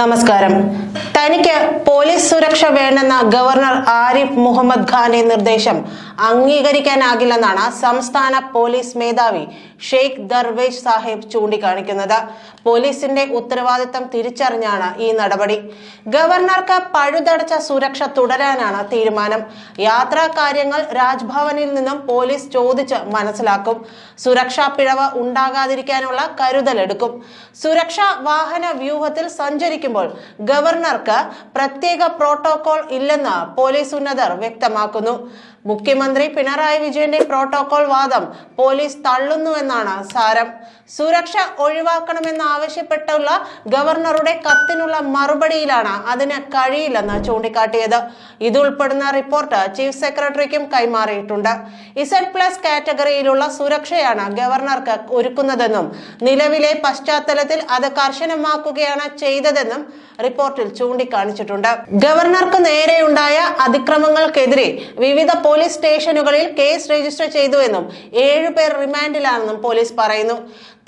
നമസ്കാരം. തനിക്ക് പോലീസ് സുരക്ഷ വേണ്ടെന്ന ഗവർണർ ആരിഫ് മുഹമ്മദ് ഖാന്റെ നിർദ്ദേശം അംഗീകരിക്കാനാകില്ലെന്നാണ് സംസ്ഥാന പോലീസ് മേധാവി ഷെയ്ഖ് ദർവേഷ് സാഹിബ് ചൂണ്ടിക്കാണിക്കുന്നത്. പോലീസിന്റെ ഉത്തരവാദിത്തം തിരിച്ചറിഞ്ഞാണ് ഈ നടപടി. ഗവർണർക്ക് പഴുതടച്ച സുരക്ഷ തുടരാനാണ് തീരുമാനം. യാത്രാ കാര്യങ്ങൾ രാജ്ഭവനിൽ നിന്നും പോലീസ് ചോദിച്ച് മനസ്സിലാക്കും. സുരക്ഷാ പിഴവ് ഉണ്ടാകാതിരിക്കാനുള്ള കരുതലെടുക്കും സുരക്ഷാ വാഹന വ്യൂഹത്തിൽ സഞ്ചരിക്കുമ്പോൾ ഗവർണർക്ക് പ്രത്യേക പ്രോട്ടോകോൾ ഇല്ലെന്ന് പോലീസ് ഉന്നതർ വ്യക്തമാക്കുന്നു. മുഖ്യമന്ത്രി പിണറായി വിജയന്റെ പ്രോട്ടോകോൾ വാദം പോലീസ് തള്ളുന്നുവെന്നാണ് സാരം. സുരക്ഷ ഒഴിവാക്കണമെന്നാവശ്യപ്പെട്ടുള്ള ഗവർണറുടെ കത്തിനുള്ള മറുപടിയിലാണ് അതിന് കഴിയില്ലെന്ന് ചൂണ്ടിക്കാട്ടിയത്. ഇതുൾപ്പെടുന്ന റിപ്പോർട്ട് ചീഫ് സെക്രട്ടറിക്കും കൈമാറിയിട്ടുണ്ട്. ഇസഡ് പ്ലസ് കാറ്റഗറിയിലുള്ള സുരക്ഷയാണ് ഗവർണർക്ക് ഒരുക്കുന്നതെന്നും നിലവിലെ പശ്ചാത്തലത്തിൽ അത് കർശനമാക്കുകയാണ് ചെയ്തതെന്നും റിപ്പോർട്ടിൽ ചൂണ്ടിക്കാണിച്ചിട്ടുണ്ട്. ഗവർണർക്ക് നേരെയുണ്ടായ അതിക്രമങ്ങൾക്കെതിരെ വിവിധ പോലീസ് സ്റ്റേഷനുകളിൽ കേസ് രജിസ്റ്റർ ചെയ്തുവെന്നും ഏഴുപേർ റിമാൻഡിലാണെന്നും പോലീസ് പറയുന്നു.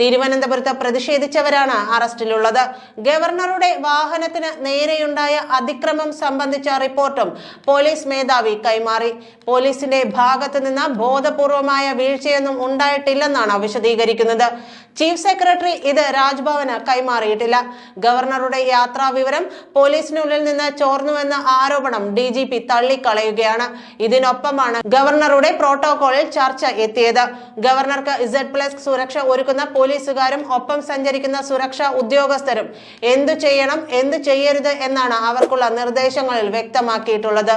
തിരുവനന്തപുരത്ത് പ്രതിഷേധിച്ചവരാണ് അറസ്റ്റിലുള്ളത്. ഗവർണറുടെ വാഹനത്തിന് നേരെയുണ്ടായ അതിക്രമം സംബന്ധിച്ച റിപ്പോർട്ടും പോലീസ് മേധാവി കൈമാറി. പോലീസിന്റെ ഭാഗത്ത് നിന്ന് ബോധപൂർവമായ വീഴ്ചയൊന്നും ഉണ്ടായിട്ടില്ലെന്നാണ് വിശദീകരിക്കുന്നത്. ചീഫ് സെക്രട്ടറി ഇത് രാജ്ഭവന് കൈമാറിയിട്ടില്ല. ഗവർണറുടെ യാത്രാ വിവരം പോലീസിനുള്ളിൽ നിന്ന് ചോർന്നുവെന്ന ആരോപണം ഡി ജി പി തള്ളിക്കളയുകയാണ്. ഇതിനൊപ്പമാണ് ഗവർണറുടെ പ്രോട്ടോകോളിൽ ചർച്ച എത്തിയത്. ഗവർണർക്ക് ഇസഡ് പ്ലസ് സുരക്ഷ ഒരുക്കുന്ന പോലീസുകാരും ഒപ്പം സഞ്ചരിക്കുന്ന സുരക്ഷാ ഉദ്യോഗസ്ഥരും എന്തു ചെയ്യണം എന്തു ചെയ്യരുത് എന്നാണ് അവർക്കുള്ള നിർദ്ദേശങ്ങളിൽ വ്യക്തമാക്കിയിട്ടുള്ളത്.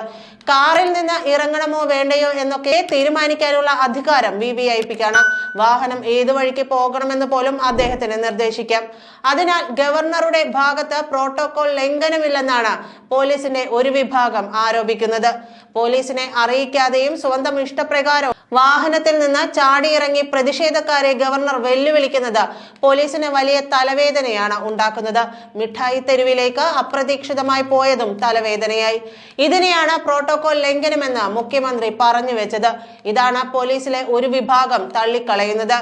കാറിൽ നിന്ന് ഇറങ്ങണമോ വേണ്ടയോ എന്നൊക്കെ തീരുമാനിക്കാനുള്ള അധികാരം വി വി ഐ പിക്കാണ് വാഹനം ഏതു വഴിക്ക് പോകണമെന്ന് പോലും അദ്ദേഹത്തിന് നിർദ്ദേശിക്കാം. അതിനാൽ ഗവർണറുടെ ഭാഗത്ത് പ്രോട്ടോകോൾ ലംഘനമില്ലെന്നാണ് പോലീസിന്റെ ഒരു വിഭാഗം ആരോപിക്കുന്നത്. പോലീസിനെ അറിയിക്കാതെയും സ്വന്തം ഇഷ്ടപ്രകാരം വാഹനത്തിൽ നിന്ന് ചാടിയിറങ്ങി പ്രതിഷേധക്കാരെ ഗവർണർ വെല്ലുവിളിക്കുന്നത് പോലീസിന് വലിയ തലവേദനയാണ് ഉണ്ടാക്കുന്നത്. മിഠായി തെരുവിലേക്ക് അപ്രതീക്ഷിതമായി പോയതും തലവേദനയായി. ഇതിനെയാണ് പ്രോട്ടോകോൾ ലംഘനമെന്ന് മുഖ്യമന്ത്രി പറഞ്ഞു വെച്ചത്. ഇതാണ് പോലീസിലെ ഒരു വിഭാഗം തള്ളിക്കളയുന്നത്.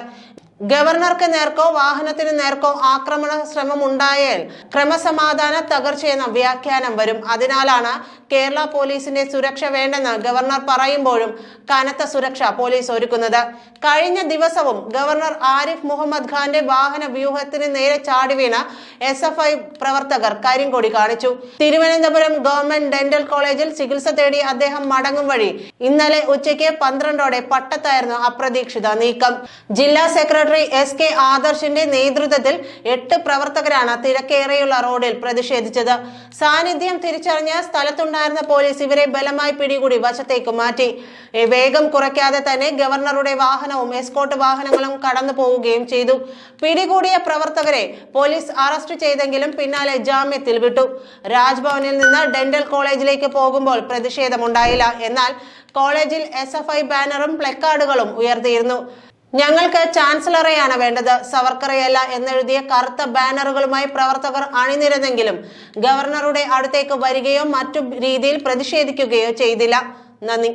ഗവർണർക്ക് നേർക്കോ വാഹനത്തിന് നേർക്കോ ആക്രമണ ശ്രമം ഉണ്ടായാൽ ക്രമസമാധാന തകർച്ചയെന്ന വ്യാഖ്യാനം വരും. അതിനാലാണ് കേരള പോലീസിന്റെ സുരക്ഷ വേണ്ടെന്ന് ഗവർണർ പറയുമ്പോഴും കനത്ത സുരക്ഷ പോലീസ് ഒരുക്കുന്നത്. കഴിഞ്ഞ ദിവസവും ഗവർണർ ആരിഫ് മുഹമ്മദ് ഖാന്റെ വാഹന വ്യൂഹത്തിന് നേരെ ചാടി വീണ എസ് എഫ് ഐ പ്രവർത്തകർ കരിങ്കൊടി കാണിച്ചു. തിരുവനന്തപുരം ഗവൺമെന്റ് ഡെന്റൽ കോളേജിൽ ചികിത്സ തേടി അദ്ദേഹം മടങ്ങും വഴി ഇന്നലെ ഉച്ചയ്ക്ക് പന്ത്രണ്ടോടെ പട്ടത്തായിരുന്നു അപ്രതീക്ഷിത നീക്കം. ജില്ലാ സെക്രട്ടറി എസ് കെ ആദർശിന്റെ നേതൃത്വത്തിൽ എട്ട് പ്രവർത്തകരാണ് തിരക്കേറിയുള്ള റോഡിൽ പ്രതിഷേധിച്ചത്. സാന്നിധ്യം തിരിച്ചറിഞ്ഞ സ്ഥലത്തുണ്ടായിരുന്ന പോലീസ് ഇവരെ ബലമായി പിടികൂടി വശത്തേക്ക് മാറ്റി. വേഗം കുറയ്ക്കാതെ തന്നെ ഗവർണറുടെ വാഹനവും എസ്കോട്ട് വാഹനങ്ങളും കടന്നു പോവുകയും ചെയ്തു. പിടികൂടിയ പ്രവർത്തകരെ പോലീസ് അറസ്റ്റ് ചെയ്തെങ്കിലും പിന്നാലെ ജാമ്യത്തിൽ വിട്ടു. രാജ്ഭവനിൽ നിന്ന് ഡെന്റൽ കോളേജിലേക്ക് പോകുമ്പോൾ പ്രതിഷേധമുണ്ടായില്ല. എന്നാൽ കോളേജിൽ എസ് എഫ് ഐ ബാനറും പ്ലക്കാർഡുകളും ഉയർത്തിയിരുന്നു. ഞങ്ങൾക്ക് ചാൻസലറെയാണ് വേണ്ടത്. സവർക്കറെയല്ല എന്നെഴുതിയ കറുത്ത ബാനറുകളുമായി പ്രവർത്തകർ അണിനിരന്നെങ്കിലും ഗവർണറുടെ അടുത്തേക്ക് വരികയോ മറ്റു രീതിയിൽ പ്രതിഷേധിക്കുകയോ ചെയ്തില്ല. നന്ദി.